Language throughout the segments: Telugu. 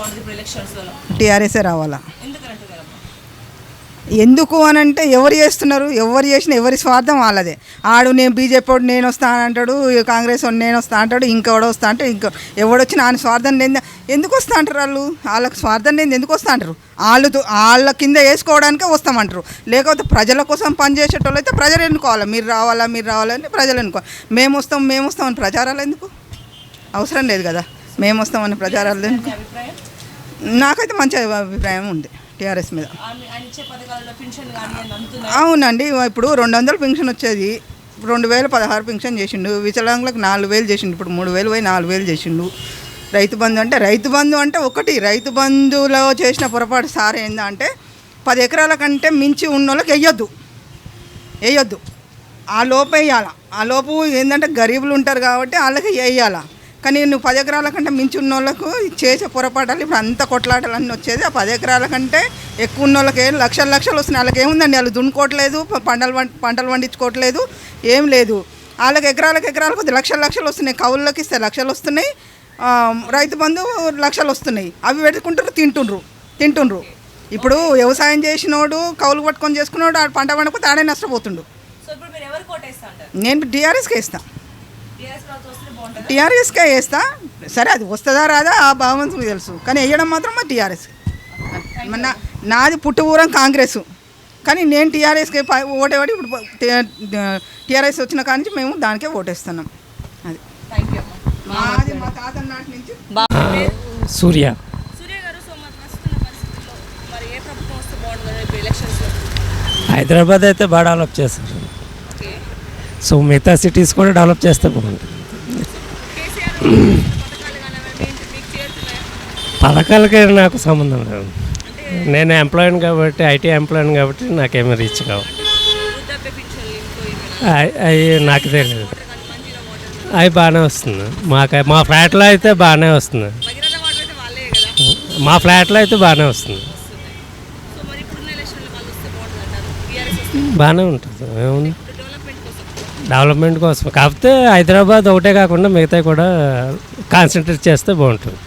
బాగుంటుంది ఇప్పుడు ఎలక్షన్స్లో టీఆర్ఎస్ఏ రావాలా? ఎందుకు అని అంటే ఎవరు చేస్తున్నారు? ఎవరు చేసినా ఎవరి స్వార్థం వాళ్ళదే. ఆడు నేను బీజేపీ వాడు నేను వస్తా అంటాడు కాంగ్రెస్ వాడు నేను వస్తా అంటాడు ఇంకెవడో వస్తా అంటే ఇంకో ఎవడొచ్చిన ఆయన స్వార్థం లేని ఎందుకు వస్తా అంటారు వాళ్ళు? వాళ్ళకి స్వార్థం లేని ఎందుకు వస్తా అంటారు? వాళ్ళు వాళ్ళ కింద వేసుకోవడానికే వస్తామంటారు లేకపోతే ప్రజల కోసం పనిచేసేటోళ్ళు అయితే ప్రజలు ఎన్నుకోవాలి. మీరు రావాలా మీరు రావాలని ప్రజలు ఎన్నుకోవాలి. మేము వస్తాం మేము వస్తామని ప్రచారాలు ఎందుకు? అవసరం లేదు కదా. మేము వస్తామని ప్రచారాలు ఎందుకు? నాకైతే మంచి అభిప్రాయం ఉంది టీఆర్ఎస్ మీద. అవునండి ఇప్పుడు రెండు వందలు పెన్షన్ వచ్చేది రెండు వేల పదహారు పెన్షన్ చేసిండు వికలాంగులకు నాలుగు వేలు చేసిండు ఇప్పుడు మూడు వేలు పోయి నాలుగు వేలు చేసిండు. రైతు బంధు అంటే రైతు బంధు అంటే ఒకటి రైతు బంధులో చేసిన పొరపాటు సార్ ఏందంటే పది ఎకరాల కంటే మించి ఉన్న వాళ్ళకి వెయ్యొద్దు వేయొద్దు. ఆ లోపు వేయాల. ఆ లోపు ఏంటంటే గరీబులు ఉంటారు కాబట్టి వాళ్ళకి వేయాల. కానీ నువ్వు పది ఎకరాల కంటే మించి ఉన్న వాళ్ళకు చేసే పొరపాటాలు ఇప్పుడు అంత కొట్లాటలన్నీ వచ్చేది. ఆ పది ఎకరాల కంటే ఎక్కువ ఉన్న వాళ్ళకి ఏం లక్షలు లక్షలు వస్తున్నాయి. వాళ్ళకి ఏముందండి? వాళ్ళు దున్నుకోవట్లేదు పంటలు పంటలు పండించుకోవట్లేదు ఏం లేదు. వాళ్ళకి ఎకరాలకు ఎకరాలకు లక్షలు లక్షలు వస్తున్నాయి. కవుల్లోకి ఇస్తే లక్షలు వస్తున్నాయి. రైతు బంధు లక్షలు వస్తున్నాయి. అవి పెట్టుకుంటారు తింటుండ్రు తింటుండ్రు. ఇప్పుడు వ్యవసాయం చేసినోడు కౌలు పట్టుకొని చేసుకున్నాడు ఆ పంట పండకపోతే ఆడే నష్టపోతుండు. నేను టీఆర్ఎస్కే ఇస్తా. టీఆర్ఎస్కే వేస్తా. సరే అది వస్తుందా రాదా? ఆ భగవంతునికి తెలుసు. కానీ వేయడం మాత్రం మా టీఆర్ఎస్. మన నాది పుట్టుపూరం కాంగ్రెస్. కానీ నేను టీఆర్ఎస్కి ఓటేవాడి ఇప్పుడు టీఆర్ఎస్ వచ్చిన కాడి నుంచి మేము దానికే ఓటేస్తున్నాం. అది. మాది మా తాత నాటి నుంచి. సూర్య. హైదరాబాద్ అయితే బాగా డెవలప్ చేస్తారు. సో మిగతా సిటీస్ కూడా డెవలప్ చేస్తే బాగుంటుంది కేసీఆర్ పథకాలు కానీ అవన్నీ ఏంటి మీకు చేరుతున్నాయా పథకాలకి నాకు సంబంధం లేదు. నేను ఎంప్లాయీని కాబట్టి ఐటీ ఎంప్లాయీని కాబట్టి నాకేమీ రీచ్ కావు. అవి నాకు తెలియదు అవి బాగానే వస్తుంది. మాకు మా ఫ్లాట్లో అయితే బాగానే వస్తుంది. మా ఫ్లాట్లో అయితే బాగానే వస్తుంది. బాగానే ఉంటుంది. ఏముంది? డెవలప్మెంట్ కోసం. డెవలప్మెంట్ కోసం కాకపోతే హైదరాబాద్ ఒకటే కాకుండా మిగతా కూడా కాన్సన్ట్రేట్ చేస్తే బాగుంటుంది.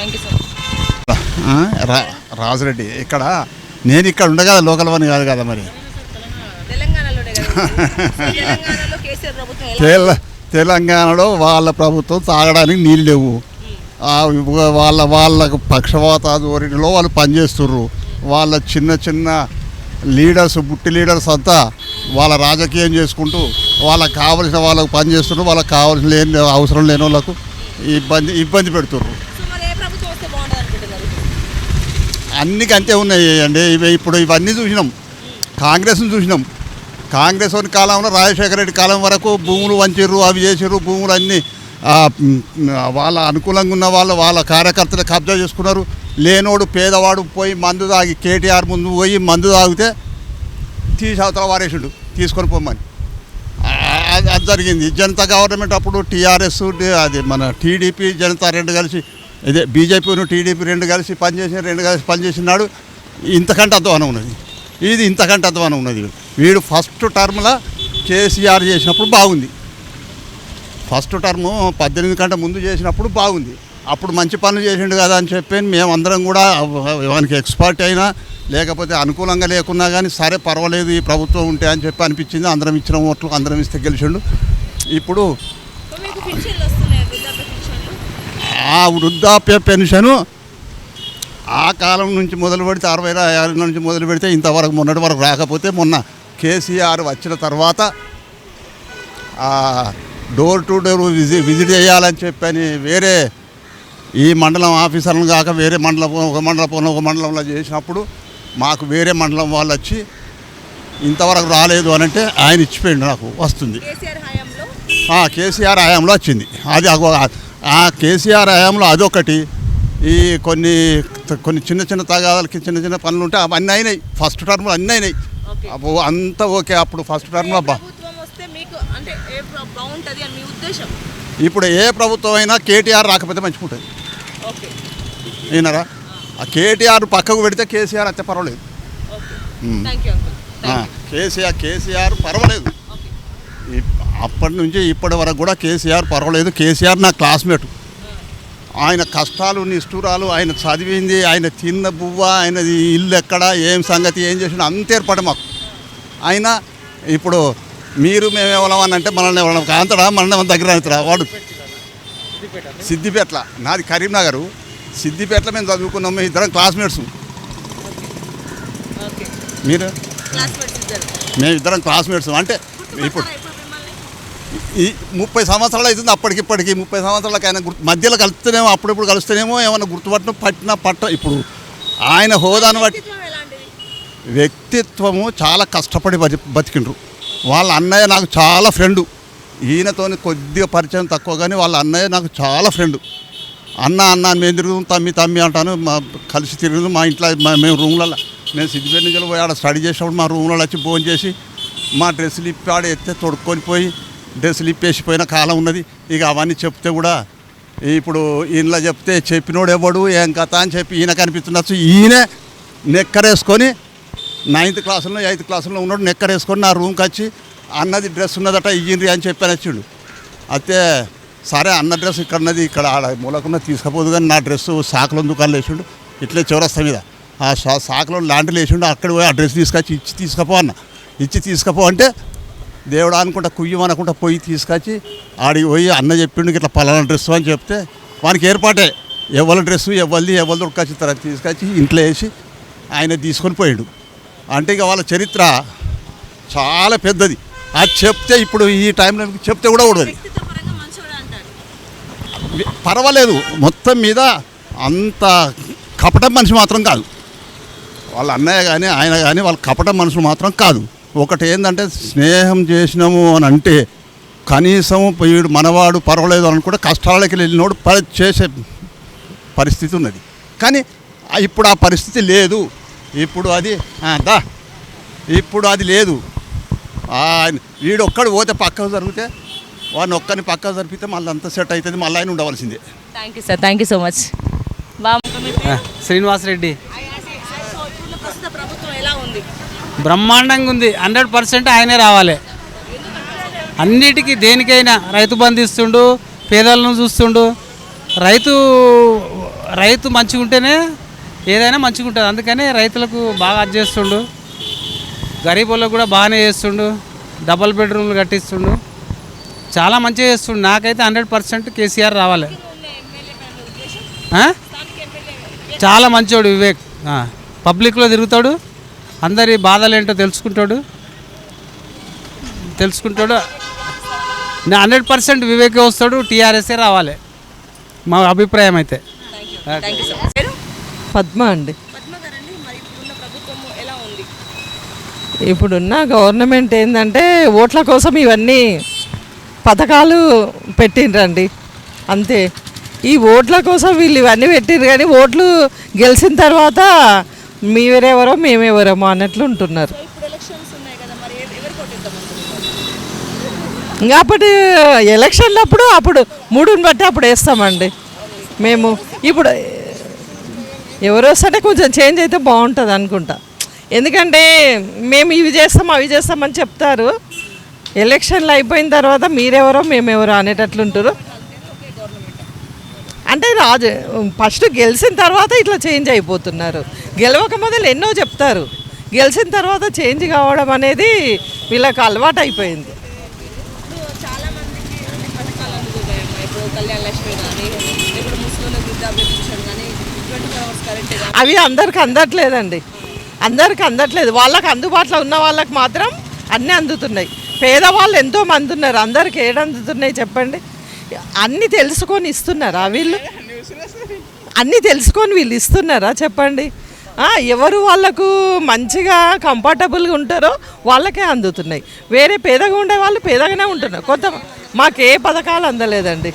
థ్యాంక్ యూ రాజురెడ్డి ఇక్కడ నేను ఇక్కడ ఉండ కదా లోకల్ వన్ కాదు కదా మరి? తెలంగాణలో వాళ్ళ ప్రభుత్వం తాగడానికి నీళ్ళు లేవు. వాళ్ళ వాళ్ళకు పక్షవాత ధోరణిలో వాళ్ళు పనిచేస్తుర్రు. వాళ్ళ చిన్న చిన్న లీడర్స్ బుట్టి లీడర్స్ అంతా వాళ్ళ రాజకీయం చేసుకుంటూ వాళ్ళకి కావలసిన వాళ్ళకు పని చేస్తున్నారు వాళ్ళకి కావాల్సిన లేని అవసరం లేని వాళ్ళకు ఇబ్బంది ఇబ్బంది పెడుతుర్రు సో మరి ఏ ప్రభుత్వం వస్తే బాగుంటుంది అనుకుంటున్నారు అన్ని అంతే ఉన్నాయి అండి ఇవి ఇప్పుడు ఇవన్నీ చూసినాం. కాంగ్రెస్ని చూసినాం. కాంగ్రెస్ కాలంలో రాజశేఖర రెడ్డి కాలం వరకు భూములు వంచిర్రు అవి చేసిర్రు భూములు అన్నీ వాళ్ళ అనుకూలంగా ఉన్న వాళ్ళు వాళ్ళ కార్యకర్తలు కబ్జా చేసుకున్నారు. లేనోడు పేదవాడు పోయి మందు తాగి కేటీఆర్ ముందు పోయి మందు తాగితే తీసవతల వారేసుడు. తీసుకొని పోమని. అది జరిగింది. జనతా గవర్నమెంట్ అప్పుడు టీఆర్ఎస్ అది మన టీడీపీ జనతా రెండు కలిసి ఇదే బీజేపీను టీడీపీ రెండు కలిసి పనిచేసిన రెండు కలిసి పనిచేసినాడు. ఇంతకంటే అధ్వానం ఉన్నది. ఇది ఇంతకంటే అధ్వానం ఉన్నది. వీడు ఫస్ట్ టర్మ్లో కేసీఆర్ చేసినప్పుడు బాగుంది. ఫస్ట్ టర్మ్ పద్దెనిమిది కంటే ముందు చేసినప్పుడు బాగుంది. అప్పుడు మంచి పనులు చేసిండు కదా అని చెప్పి మేమందరం కూడా వానికి ఎక్స్పర్ట్ అయినా లేకపోతే అనుకూలంగా లేకున్నా కానీ సరే పర్వాలేదు ఈ ప్రభుత్వం ఉంటే అని చెప్పి అనిపించింది. అందరం ఇచ్చిన ఓట్లు అందరం ఇస్తే గెలిచిండు. ఇప్పుడు సో మీకు పింఛన్లు వస్తున్నాయి వృద్ధాప్య పింఛన్లు ఆ వృద్ధాప్య పెన్షను ఆ కాలం నుంచి మొదలు పెడితే అరవై ఏళ్ళ నుంచి మొదలు పెడితే ఇంతవరకు మొన్నటి వరకు రాకపోతే మొన్న కేసీఆర్ వచ్చిన తర్వాత ఆ door to door visit visit చేయాలని చెప్పని వేరే ఈ మండలం ఆఫీసర్లను కాక వేరే మండలం ఒక మండలం ఒక మండలంలో చేసినప్పుడు మాకు వేరే మండలం వాళ్ళు వచ్చి ఇంతవరకు రాలేదు అని అంటే ఆయన ఇచ్చిపోయిండు నాకు వస్తుంది. కేసీఆర్ హయాంలో? ఆ, కేసీఆర్ హయాంలో వచ్చింది. అది అగో- ఆ కేసీఆర్ హయాంలో అదొకటి. ఈ కొన్ని కొన్ని చిన్న చిన్న తగాదాలకి చిన్న చిన్న పనులు ఉంటే అవన్నీ అయినాయి. ఫస్ట్ టర్మ్లో అన్నీ అయినాయి. అబ్బో, అంతా ఓకే. అప్పుడు ఫస్ట్ టర్మ్లో బా ప్రభుత్వం వస్తే మీకు అంటే ఏ ప్ర- బాగుంటది అని మీ ఉద్దేశం? ఇప్పుడు ఏ ప్రభుత్వం అయినా కేటీఆర్ రాకపోతే ఓకే. విన్నారా? ఆ కేటీఆర్ పక్కకు పెడితే కేసీఆర్ అయితే పర్వాలేదు. కేసీఆర్ కేసీఆర్ పర్వాలేదు. అప్పటి నుంచి ఇప్పటి వరకు కూడా కేసీఆర్ పర్వాలేదు. కేసీఆర్ నా క్లాస్మేట్. ఆయన కష్టాలు నిష్ఠురాలు ఆయన చదివింది ఆయన తిన్న బువ్వ ఆయనది ఇల్లు ఎక్కడ ఏం సంగతి ఏం చేసిన అంత ఏర్పడ మాకు. అయినా ఇప్పుడు మీరు మేము ఎవరం అని అంటే మనల్ని ఎవరం కాంతడా మనల్ని ఎవరి దగ్గర అవుతారా వాడు సిద్దిపేటల నాది కరీంనగర్. సిద్దిపేటలో మేము చదువుకున్నాం మేము ఇద్దరం క్లాస్మేట్స్. మీరు? క్లాస్మేట్స్ ఇద్దరు. మేము ఇద్దరం క్లాస్మేట్స్. అంటే ఇప్పుడు ఈ ముప్పై సంవత్సరాలు అవుతుంది అప్పటికి ఇప్పటికి. ముప్పై సంవత్సరాలకు ఆయన గుర్తు మధ్యలో కలుస్తేనేమో అప్పుడప్పుడు కలుస్తేనేమో ఏమైనా గుర్తుపట్టడం పట్టిన పట్ట ఇప్పుడు ఆయన హోదాను బట్టి వ్యక్తిత్వము చాలా కష్టపడి బతి బతికిండ్రు. వాళ్ళ అన్నయ్య నాకు చాలా ఫ్రెండు. ఈయనతోని కొద్దిగా పరిచయం తక్కువ కానీ వాళ్ళ అన్నయ్య నాకు చాలా ఫ్రెండు. అన్న అన్న అని మేము తిరుగుతాం తమ్మి తమ్మి అంటాను. మా కలిసి తిరుగుతాం మా ఇంట్లో మేము రూమ్లలో నేను సిద్దిపేట నుంచి పోయి ఆడ స్టడీ చేసినప్పుడు మా రూమ్లలో వచ్చి ఫోన్ చేసి మా డ్రెస్సులు ఇప్పి ఆడ ఎత్తే తొడుక్కొని పోయి డ్రెస్సులు ఇప్పేసిపోయిన కాలం ఉన్నది. ఇక అవన్నీ చెప్తే కూడా ఇప్పుడు ఈయనలో చెప్తే చెప్పినోడు ఎవడు ఏం కథ అని చెప్పి ఈయన కనిపిస్తుండొచ్చు ఈయనే నెక్కరేసుకొని నైన్త్ క్లాసులో ఎయిత్ క్లాసులో ఉన్నాడు నెక్కరేసుకొని నా రూమ్కి వచ్చి అన్నది డ్రెస్ ఉన్నదట ఇయ్యండి అని చెప్పాను వచ్చిండు అయితే సరే అన్న డ్రెస్ ఇక్కడ ఉన్నది ఇక్కడ ఆడ మూలకున్న తీసుకపోదు కానీ నా డ్రెస్ సాకులో దుకాణం వేసిండు. ఇట్లే చివరస్తా మీద. ఆ సా సాకులో లాంటిలు వేసిండు. అక్కడ పోయి ఆ డ్రెస్ తీసుకొచ్చి ఇచ్చి తీసుకపో అన్న. ఇచ్చి తీసుకపో అంటే దేవుడు అనుకుంటా కుయ్యం అనుకుంటా పోయి తీసుకొచ్చి ఆడికి పోయి అన్న చెప్పిండు ఇట్లా పలానా డ్రెస్ అని చెప్తే వానికి ఏర్పాటే. ఎవరి డ్రెస్సు ఎవరిది ఎవరిది ఉడకొచ్చి తర్వాత తీసుకొచ్చి ఇంట్లో వేసి ఆయన తీసుకొని పోయాడు. అంటే ఇక వాళ్ళ చరిత్ర చాలా పెద్దది. అది చెప్తే ఇప్పుడు ఈ టైంలో చెప్తే కూడా ఉండదు పర్వాలేదు మొత్తం మీద అంత కపటం మనిషి మాత్రం కాదు. వాళ్ళ అన్నయ్య కానీ ఆయన కానీ వాళ్ళ కపటం మనుషులు మాత్రం కాదు. ఒకటి ఏంటంటే స్నేహం చేసినాము అని అంటే కనీసం వీడు మనవాడు పర్వాలేదు అనుకుంటే కష్టాలకి వెళ్ళినోడు ప- చేసే పరిస్థితి ఉన్నది. కానీ ఇప్పుడు ఆ పరిస్థితి లేదు. ఇప్పుడు అది దా ఇప్పుడు అది లేదు. ఆయన వీడు ఒక్కడు పోతే పక్కకు జరిగితే వాడిని ఒక్కని పక్కకు జరిపితే మళ్ళీ అంత సెట్ అవుతుంది మళ్ళీ ఆయన ఉండవలసిందే. Thank you sir thank you so much Srinivas Reddy ఇప్పుడున్న ప్రస్తుత ప్రభుత్వం ఎలా ఉంది బ్రహ్మాండంగా ఉంది. హండ్రెడ్ పర్సెంట్ ఆయనే రావాలి. అన్నిటికీ దేనికైనా రైతు బంధిస్తుండు పేదలను చూస్తుండు. రైతు రైతు మంచిగా ఉంటేనే ఏదైనా మంచిగా ఉంటుంది. అందుకనే రైతులకు బాగా అది చేస్తుండు. కూడా బాగానే చేస్తుండు. డబల్ బెడ్రూమ్లు కట్టిస్తుండు. చాలా మంచిగా చేస్తుండు. నాకైతే హండ్రెడ్ పర్సెంట్ కేసీఆర్ రావాలి. చాలా మంచోడు వివేక్. పబ్లిక్లో తిరుగుతాడు. అందరి బాధలు ఏంటో తెలుసుకుంటాడు? తెలుసుకుంటాడు? హండ్రెడ్ పర్సెంట్ వివేకే వస్తాడు టీఆర్ఎస్ఏ రావాలి. మా అభిప్రాయం అయితే. పద్మ అండి. పద్మ గారండి మరి ఇప్పుడున్న ప్రభుత్వం ఎలా ఉంది? ఇప్పుడున్న గవర్నమెంట్ ఏంటంటే ఓట్ల కోసం ఇవన్నీ పథకాలు పెట్టిండ్రండి. అంతే. ఈ ఓట్ల కోసం వీళ్ళు ఇవన్నీ పెట్టిండ్రు కానీ ఓట్లు గెలిచిన తర్వాత మీరెవరో మేమెవరమో అన్నట్లు ఉంటున్నారు. ఇంకా అప్పుడు ఎలక్షన్లప్పుడు అప్పుడు మూడుని బట్టి అప్పుడు వేస్తామండి. మేము ఇప్పుడు ఎవరు వస్తుంటే కొంచెం చేంజ్ అయితే బాగుంటుంది అనుకుంటా. ఎందుకంటే మేము ఇవి చేస్తాం అవి చేస్తామని చెప్తారు. ఎలక్షన్లు అయిపోయిన తర్వాత మీరెవరో మేమెవరో అనేటట్లు ఉంటారు అంటే రాజు ఫస్ట్ గెలిచిన తర్వాత ఇట్లా చేంజ్ అయిపోతున్నారు. గెలవక మొదలు ఎన్నో చెప్తారు. గెలిచిన తర్వాత చేంజ్ కావడం అనేది వీళ్ళకి అలవాటు అయిపోయింది. చాలా అవి అందరికి అందట్లేదండి. అందరికి అందట్లేదు. వాళ్ళకి అందుబాటులో ఉన్న వాళ్ళకి మాత్రం అన్నీ అందుతున్నాయి. పేదవాళ్ళు ఎంతో మంది ఉన్నారు. అందరికి ఏడందుతున్నాయి చెప్పండి. అన్నీ తెలుసుకొని ఇస్తున్నారా వీళ్ళు? అన్నీ తెలుసుకొని వీళ్ళు ఇస్తున్నారా చెప్పండి? ఎవరు వాళ్ళకు మంచిగా కంఫర్టబుల్గా ఉంటారో వాళ్ళకే అందుతున్నాయి. వేరే పేదగా ఉండే వాళ్ళు పేదగానే ఉంటున్నారు. కొంత మాకు ఏ పథకాలు అందలేదండి.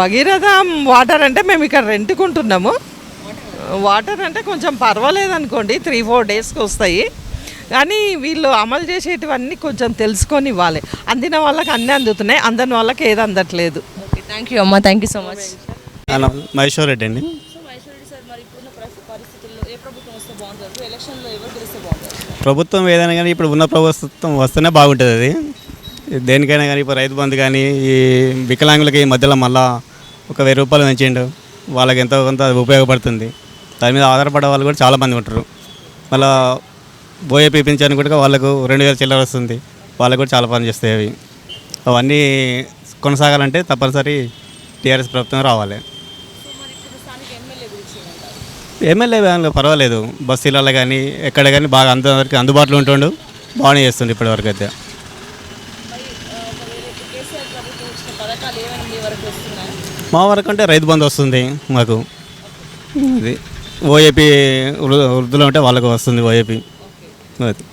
భగీరథ వాటర్ అంటే మేము ఇక్కడ రెంట్కుంటున్నాము. వాటర్ అంటే కొంచెం పర్వాలేదు అనుకోండి త్రీ ఫోర్ డేస్కి వస్తాయి. కానీ వీళ్ళు అమలు చేసేటివన్నీ కొంచెం తెలుసుకొని ఇవ్వాలి. అందిన వాళ్ళకి అన్నీ అందుతున్నాయి అందని వాళ్ళకి ఏది అందట్లేదు. ఓకే థ్యాంక్ యూ అమ్మా thank you so much Maheshwar Reddy అండి. సో మహేశ్వరి సార్ మరి ఇప్పుడున్న పరిస్థి- పరిస్థితుల్లో ఏ ప్రభుత్వం ఏదైనా కానీ ఇప్పుడు ఉన్న ప్రభుత్వం వస్తేనే బాగుంటుంది అది. దేనికైనా కానీ ఇప్పుడు రైతు బంధు కానీ ఈ వికలాంగులకి ఈ మధ్యలో మళ్ళా ఒక వెయ్యి రూపాయలు పెంచిండు. వాళ్ళకి ఎంతో కొంత ఉపయోగపడుతుంది. దాని మీద ఆధారపడే వాళ్ళు కూడా చాలామంది ఉంటారు. మళ్ళా ఓఏపీ పింఛన్ కూడా వాళ్ళకు రెండు వేల చిల్లర వస్తుంది. వాళ్ళకు కూడా చాలా పని చేస్తాయి అవి. అవన్నీ కొనసాగాలంటే తప్పనిసరి టీఆర్ఎస్ ప్రభుత్వం రావాలి. ఎమ్మెల్యే పర్వాలేదు. బస్సులలో కానీ ఎక్కడ కానీ బాగా అందరికి అందుబాటులో ఉంటుండు. బాగానే చేస్తుండే ఇప్పటివరకు అయితే. మా వరకు అంటే రైతు బంధు వస్తుంది మాకు. అది ఓఏపీ వృద్ధులు ఉంటే వాళ్ళకు వస్తుంది ఓఏపీ. అది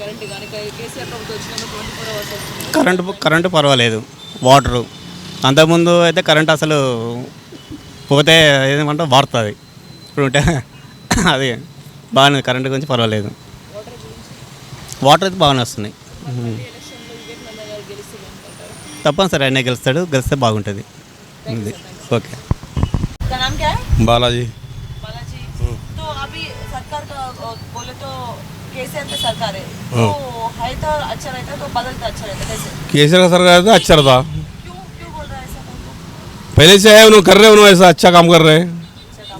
కరెంట్ కరెంటు కరెంటు పర్వాలేదు. వాటరు అంతకుముందు అయితే కరెంట్ అసలు పోతే ఏమంటే వాడుతుంది. ఇప్పుడు ఉంటే అది బాగానే కరెంటు గురించి పర్వాలేదు. వాటర్ అయితే బాగానే వస్తున్నాయి ఉమ్. తప్పనిసరి ఆయన గెలుస్తాడు. గెలిస్తే బాగుంటుంది. ఓకే का केसीआर की सरकार है तो है तो अच्छा रहता तो अच्छा रहता कैसे केसर का सरकार था अच्छा था क्यों क्यों बोल रहा है ऐसा तुमको पहले से है उन्होंने कर रहे उन्होंने ऐसा अच्छा काम कर रहे हैं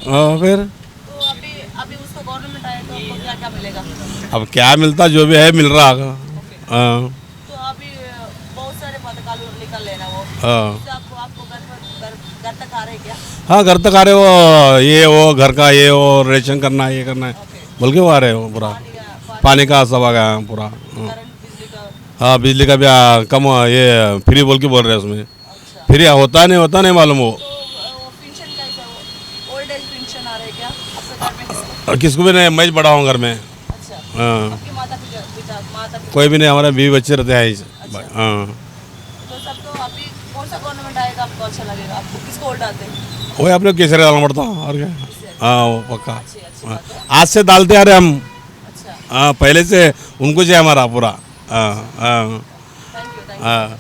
हाँ, फिर तो अभी अभी उसका गवर्नमेंट तो आपको क्या क्या मिलेगा अब क्या मिलता जो भी है मिल रहा है हाँ तो अभी बहुत सारे निकल लेना वो हाँ तो आपको आपको घर पर घर घर तक आ रहे क्या हाँ घर तक आ रहे वो ये वो घर का ये वो रेशन करना है ये करना है बल्कि वो आ रहे हो पूरा पानी का सब आ गया पूरा। हाँ बिजली का भी आ, कम ये फ्री बोल के बोल रहे हैं उसमें। फ्री होता नहीं होता नहीं मालूम वो। किसको? भी नहीं मैं बड़ा हूँ घर में। हाँ। कोई भी नहीं हमारे बीवी बच्चे रहते हैं हाँ। वही अपने केसरे डालना पड़ता और क्या? हाँ वो पक्का। हाँ। आज से डालते आ रहे हम। हाँ पहले से उनको चाहिए हमारा पूरा हाँ हाँ हाँ